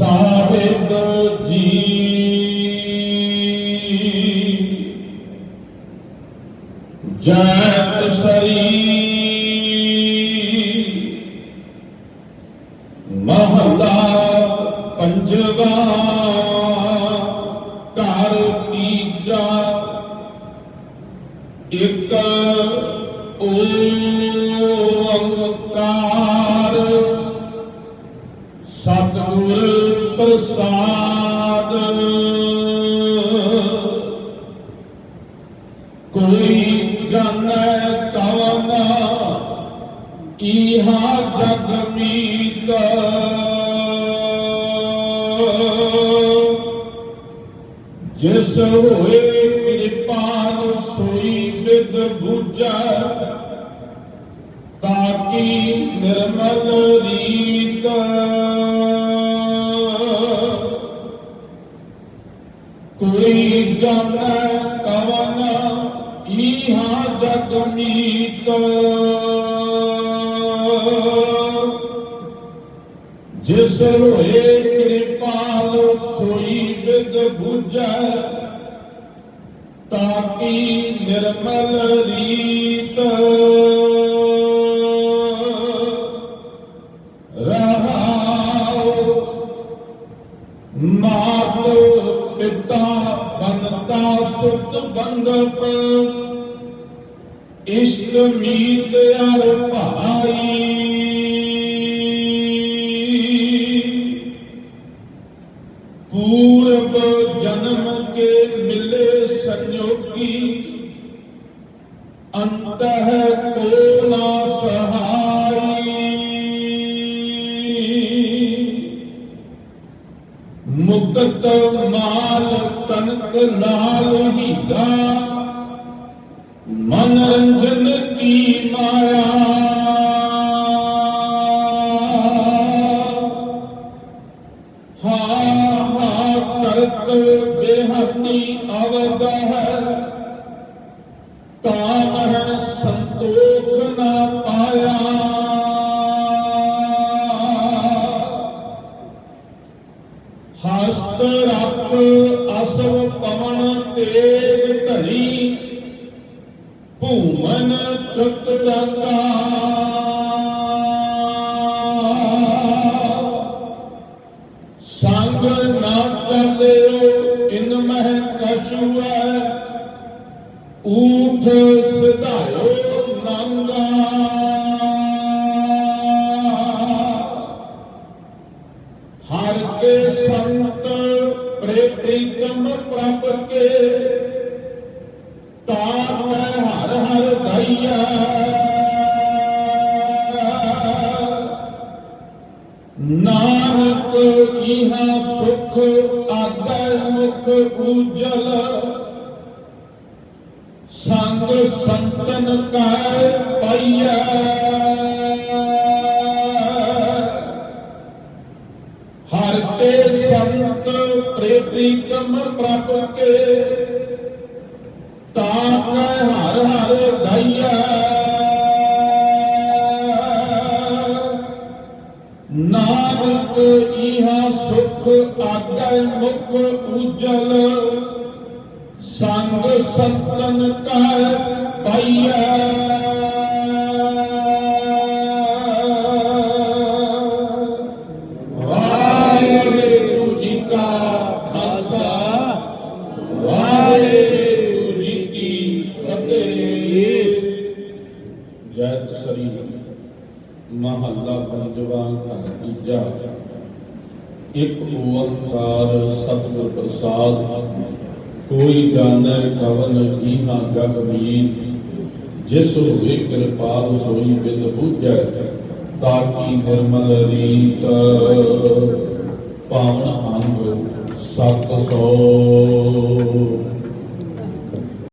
ਸਾਹਿਬ ਜੀ। ਜੈਤ ਸਰੀ। ਮਹਲਾ ਪੰਜਵਾ। ਘਰ ਤੀਜਾ। ਇੱਕ ਓੰਕਾਰ ਸਤਿਗੁਰ ਕੋਈ ਜਾਣੈ ਕਵਨ ਇਹਾ ਜਗ ਮੀਤ। ਜਿਸ ਹੋਏ ਕਿਰਪਾਲ ਸੋਈ ਬਿਦ ਬੁਝੈ। ਤਾਕੀ ਨਿਰਮਲ ਰੀਤ। ਕੋਈ ਜਾਣੈ ਕਵਨ ਇਹਾ ਜਗ ਮੀਤ ਜਿਸ ਹੋਏ ਕਿਰਪਾਲ ਸੋਈ ਵਿਦ ਬੁਝੈ ਤਾਕੀ ਨਿਰਮਲ ਰੀਤ ਮਾਤ ਪਿਤਾ ਬਨਤਾ, ਸੁਤ ਬੰਦਪ ਇਸ਼ਟ ਮੀਤ ਅਰ ਭਾਈ। ਪੂਰਬ ਜਨਮ ਕੇ ਮਿਲੇ ਸੰਯੋਗੀ ਅੰਤ ਹੈ ਕੋ ਮੁਕਤ ਮਾਲ ਤਨਕ ਨਾਲ ਹੀਗਾ ਮਨਰੰਜਨ ਕੀ ਮਾਇਆ। ਹਾ ਹਾ ਕਰਤ ਬੇਹਤੀ ਅਵਦ ਹੈ। ਕਾਮ ਹੈ ਸੰਤੋਖ ਹਸਤ ਰੱਖ ਅਸਵ ਪਵਨ ਤੇਗ ਧਰੀ। ਭੂਮਨ ਚੁੱਕ ਰੰਗਾ ਸੰਗ ਨਾ ਚੱਲਿਓ ਇਨ ਮਹਿ ਕਛੁਐ। ਊਠ ਸਿਧਾਇਓ ਨੰਗਾ। ਹਰ ਕੇ ਸੰਤ ਪ੍ਰੀਤਮ ਪ੍ਰਭ ਕੇ ਤਾਪ ਹੈ ਹਰ ਹਰ ਦਈਆ ਨਾਨਕ ਇਹਾ ਸੁਖ ਆਦਰ ਮੁਖ ਉਜਲ। ਸੰਗ ਸੰਤਨ ਕਾ ਪਈਆ ਪ੍ਰੀਤਮ ਪ੍ਰਭ ਕੇ। ਤਾਪ ਹਰ ਹਰ ਦਈਆ। ਨਾਨਕ ਇਹਾ ਸੁਖ ਆਗੈ ਮੁਖ ਉਜਲ। ਸੰਗ ਸੰਤਨ ਕਾ ਪਾਈਐ। ਜੈਤ ਮਹੱਲਾ ਪੰਜਵਾ ਘਰ ਤੀਜਾ। ਇੱਕ ਓੰਕਾਰ ਸਤਿਗੁਰ ਪ੍ਰਸਾਦ। ਕੋਈ ਜਾਣੈ ਕਵਨ ਈਹਾ ਜਗ ਮੀਤ ਜਿਸ ਹੋਏ ਕਿਰਪਾਲ ਸੋਈ ਬਿਦ ਬੁਝੈ, ਤਾਕੀ ਨਿਰਮਲ ਰੀਤ। ਪਾਵਨ ਅੰਗ ਸਤ ਸੋ।